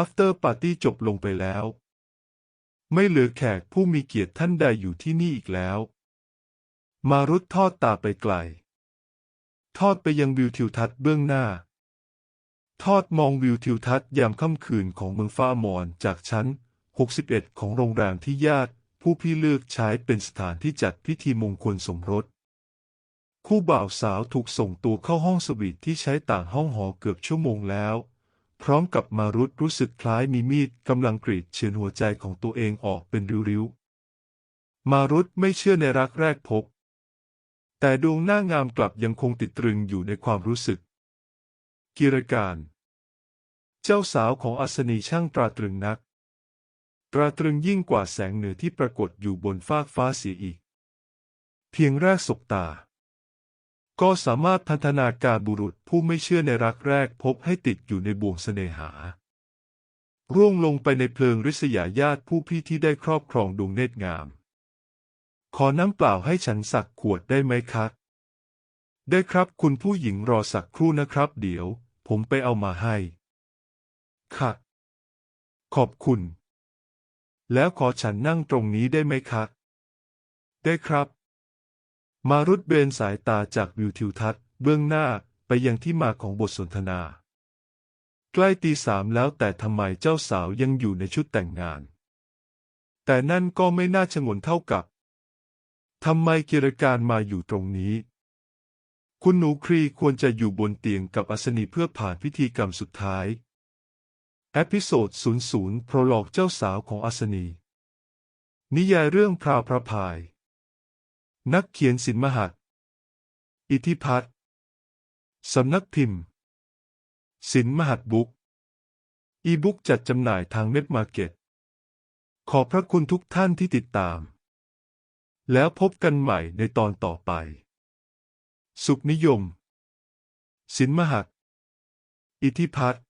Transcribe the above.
after party จบลงไปแล้ว ไม่เหลือแขกผู้มีเกียรติท่านใดอยู่ที่นี่อีกแล้ว มารุดทอดตาไปไกล ทอดไปยังวิวทิวทัศน์เบื้องหน้า ทอดมองวิวทิวทัศน์ยามค่ำคืนของเมืองฟ้ามอนจากชั้น 61 ของโรงแรมที่ญาติผู้พี่เลือกใช้เป็นสถานที่จัดพิธีมงคลสมรส คู่บ่าวสาวถูกส่งตัวเข้าห้องสวีทที่ใช้ต่างห้องหอเกือบชั่วโมงแล้ว พร้อมกับมารุดรู้สึกคล้ายมีมีดกำลังกรีดเฉือนหัวใจของตัวเองออกเป็นริ้วๆ มารุดไม่เชื่อในรักแรกพบ แต่ดวงหน้างามกลับยังคงติดตรึงอยู่ในความรู้สึก กิรการ เจ้าสาวของอัศนีช่างตราตรึงนัก ตราตรึงยิ่งกว่าแสงเหนือที่ปรากฏอยู่บนฟากฟ้าเสียอีก เพียงแรกสบตา ก็สามารถพันธนาการบุรุษผู้ไม่เชื่อในรักแรกพบให้ติดอยู่ในบ่วงเสน่หา ร่วงลงไปในเพลิงริษยาญาติผู้พี่ที่ได้ครอบครองดวงเนตรงาม ขอน้ำเปล่าให้ฉันสักขวดได้ไหมครับได้ครับคุณผู้หญิงรอสักครู่นะครับ เดี๋ยว ผมไปเอามาให้ ค่ะ ขอบคุณ แล้วขอฉันนั่งตรงนี้ได้ไหมครับได้ครับ มารุดเบนสายตาจากวิวทิวทัศน์เบื้องหน้าไปยังที่มาของบทสนทนา ใกล้ตีสามแล้วแต่ทำไมเจ้าสาวยังอยู่ในชุดแต่งงาน แต่นั่นก็ไม่น่าชงนเท่ากับทำไมกิรการมาอยู่ตรงนี้ คุณหนูครีควรจะอยู่บนเตียงกับอัศนีเพื่อผ่านพิธีกรรมสุดท้ายเอพิโซด 00 โปรโลกเจ้าสาวของอัศนี นิยายเรื่องพราวพระพาย นักเขียนสินมหัดอิทธิพัฒน์สำนักพิมพ์สินมหัดบุ๊ก อีบุ๊กจัดจำหน่ายทางเน็ตมาร์เก็ต ขอบพระคุณทุกท่านที่ติดตาม แล้วพบกันใหม่ในตอนต่อไป สุขนิยมสินมหัดอิทธิพัฒน์